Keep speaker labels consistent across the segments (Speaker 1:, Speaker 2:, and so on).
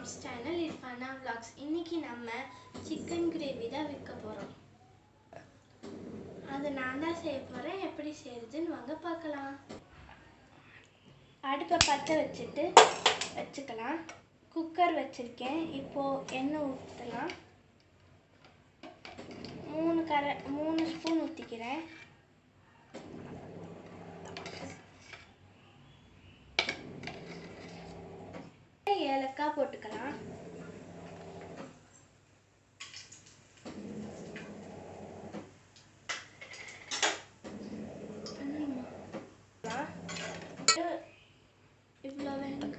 Speaker 1: Moms channel Irfana vlogs. இன்னைக்கு நம்ம chicken gravy தான் விற்க போகிறோம் அது நான் தான் செய்ய போகிறேன் எப்படி செய்யறதுன்னு வாங்க பார்க்கலாம். அடுப்பை பற்ற வச்சுட்டு வச்சுக்கலாம். குக்கர் வச்சுருக்கேன். இப்போது எண்ணெய் ஊற்றலாம் மூணு கர மூணு ஸ்பூன் ஊற்றிக்கிறேன் ஏலக்காய் போட்டுக்கலாம். இவ்வளோ வெங்காயம்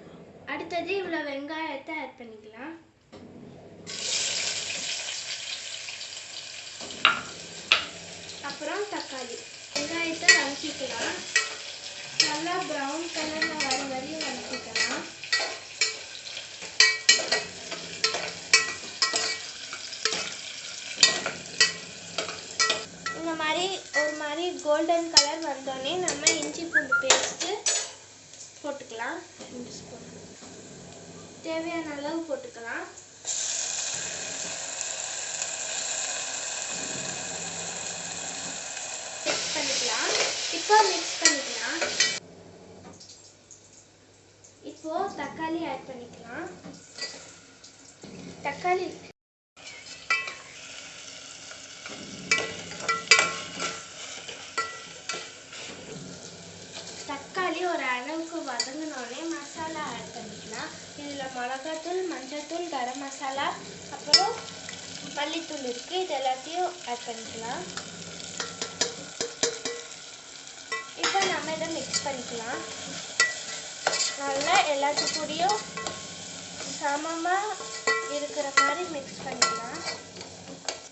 Speaker 1: அடுத்தது இவ்வளோ வெங்காயத்தை ஆட் பண்ணிக்கலாம். அப்புறம் தக்காளி. வெங்காயத்தை வதக்கிக்கலாம். நல்லா ப்ரௌன் கலரில் வர வரையும் வதக்கிக்கலாம் இந்த மாதிரி ஒரு மாதிரி கோல்டன் கலர் வந்தோடனே நம்ம இஞ்சி பூண்டு பேஸ்ட்டு போட்டுக்கலாம். ரெண்டு ஸ்பூன் தேவையான அளவு போட்டுக்கலாம். மிக்ஸ் பண்ணிக்கலாம். இப்போ மிக்ஸ் பண்ணிக்கலாம். இப்போ தக்காளி ஆட் பண்ணிக்கலாம். தக்காளி தக்காளி ஒரு அளவுக்கு வதங்கினோடனே மசாலா ஆட் பண்ணிக்கலாம். இதில் மிளகாத்தூள் மஞ்சள்தூள் கரம் மசாலா அப்புறம் மல்லித்தூள் இருக்குது இது எல்லாத்தையும் ஆட் பண்ணிக்கலாம். இப்போ நம்ம இதை மிக்ஸ் பண்ணிக்கலாம். நல்லா எல்லாத்துக்கூடயும் சமமாக இருக்கிற மாதிரி மிக்ஸ் பண்ணிக்கலாம்.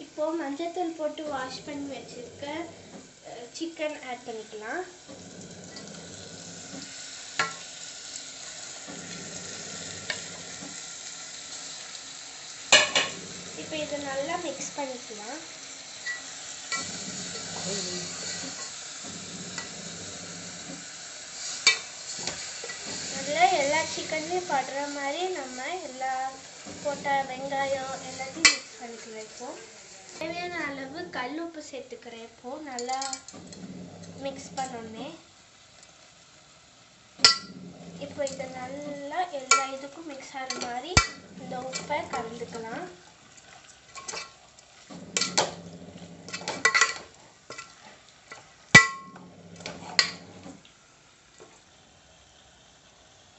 Speaker 1: இப்போது மஞ்சள்தூள் போட்டு வாஷ் பண்ணி வச்சுருக்க சிக்கன் ஆட் பண்ணிக்கலாம். இதை நல்லா மிக்ஸ் பண்ணிக்கலாம். நல்லா எல்லா சிக்கன்லேயும் படுற மாதிரி நம்ம எல்லா போட்ட வெங்காயம் எல்லாத்தையும் மிக்ஸ் பண்ணிக்கலாம் இப்போ. தேவையான அளவு கல் உப்பு சேர்த்துக்கிறேன் இப்போ. நல்லா மிக்ஸ் பண்ணோன்னே. இப்போ இதை நல்லா எல்லா இதுக்கும் மிக்ஸ் ஆகிற மாதிரி இந்த உப்பை கலந்துக்கலாம்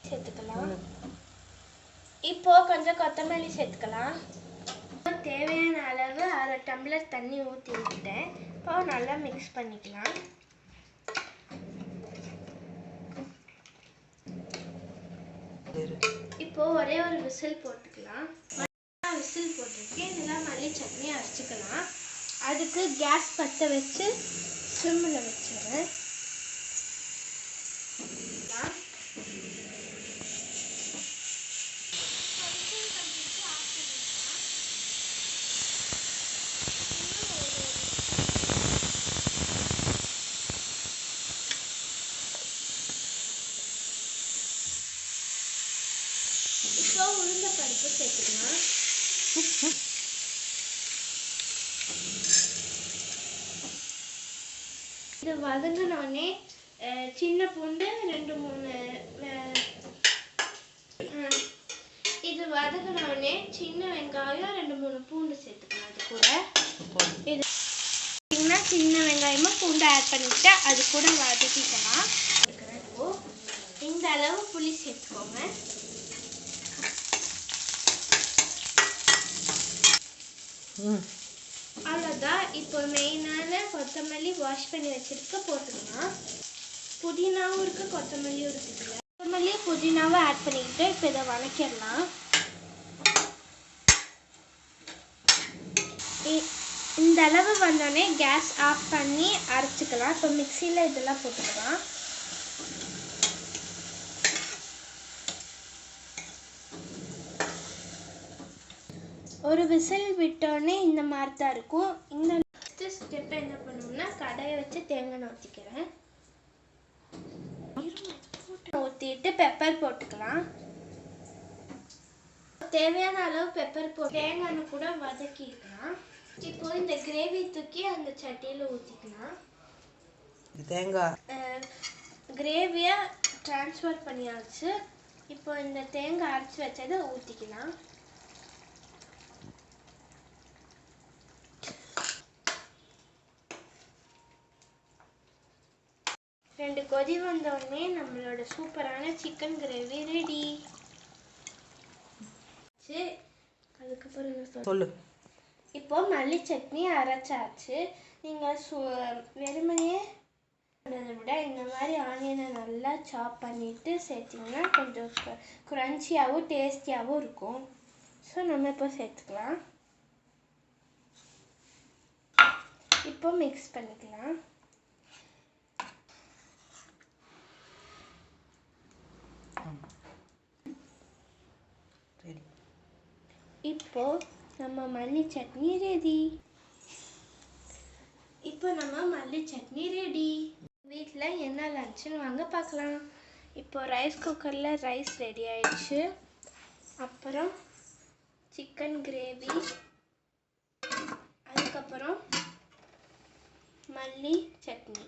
Speaker 1: சேர்த்துக்கலாம் இப்போ கொஞ்சம் கொத்தமல்லி சேர்த்துக்கலாம். தேவையான அளவு அரை டம்ளர் தண்ணி ஊற்றி விட்டுட்டேன். இப்போ நல்லா மிக்ஸ் பண்ணிக்கலாம். இப்போ ஒரே ஒரு விசில் போட்டுக்கலாம். விசில் போட்டிருக்கேன் இதெல்லாம் மல்லி சட்னி அரைச்சிக்கலாம். அதுக்கு கேஸ் பற்ற வச்சு சிம்மில் வச்சுருவேன் இப்போ உளுந்த பருப்பு சேர்த்துக்கலாம் இது வதங்கினோடனே சின்ன பூண்டு ரெண்டு மூணு இது வதங்கினோடனே சின்ன வெங்காயம் ரெண்டு மூணு பூண்டு சேர்த்துக்கலாம் அது கூட. இது பார்த்தீங்கன்னா சின்ன வெங்காயமும் பூண்டு ஆட் பண்ணிவிட்டு அது கூட வதக்கிக்கலாம். இந்த அளவு புளி சேர்த்துக்கோங்க. தான் இப்போ மெயினான கொத்தமல்லி வாஷ் பண்ணி வச்சிருக்க போட்டுக்கலாம். புதினாவும் இருக்கு கொத்தமல்லியும் இருக்குது கொத்தமல்லி புதினாவும் ஆட் பண்ணிக்கிட்டு இப்போ இதை வதக்கிடலாம். இ- இந்த அளவு வந்தோடனே கேஸ் ஆஃப் பண்ணி அரைச்சிக்கலாம். இப்போ மிக்சியில் இதெல்லாம் போட்டுக்கலாம். ஒரு விசில் விட்டோடனே இந்த மாதிரி தான் இருக்கும். இந்த நெக்ஸ்ட் ஸ்டெப் என்ன பண்ணணும்னா கடாயை வச்சு தேங்காய் ஊற்றிக்கிறேன் ஊற்றிட்டு பெப்பர் போட்டுக்கலாம். தேவையான அளவு பெப்பர் போட்டு தேங்காய் கூட வதக்கிக்கலாம். இப்போ இந்த கிரேவி தூக்கி அந்த சட்டியில் ஊற்றிக்கலாம்
Speaker 2: தேங்காய்.
Speaker 1: கிரேவியை ட்ரான்ஸ்ஃபர் பண்ணியாச்சு. இப்போ இந்த தேங்காய் அரைச்சி வச்சதை ஊற்றிக்கலாம் ரெண்டு கொதி வந்த உடனே நம்மளோட சூப்பரான சிக்கன் கிரேவி ரெடி அதுக்கப்புறம்?
Speaker 2: சொல்லு.
Speaker 1: இப்போ மல்லி சட்னி அரைச்சாச்சு. நீங்கள் சு வெறுமனே பண்ணுறதை விட இந்த மாதிரி ஆனியனை நல்லா சாப் பண்ணிட்டு சேர்த்திங்கன்னா கொஞ்சம் க்ரன்ச்சியாகவும் டேஸ்டியாகவும் இருக்கும். ஸோ நம்ம இப்போ சேர்த்துக்கலாம். இப்போ மிக்ஸ் பண்ணிக்கலாம்.
Speaker 2: சரி
Speaker 1: இப்போ நம்ம மல்லி சட்னி ரெடி. இப்போ நம்ம மல்லி சட்னி ரெடி. வீட்டில் என்ன லஞ்சுன்னு வாங்க பார்க்கலாம் இப்போ ரைஸ் குக்கரில் ரைஸ் ரெடி ஆயிடுச்சு. அப்புறம் சிக்கன் கிரேவி. அதுக்கப்புறம் மல்லி சட்னி.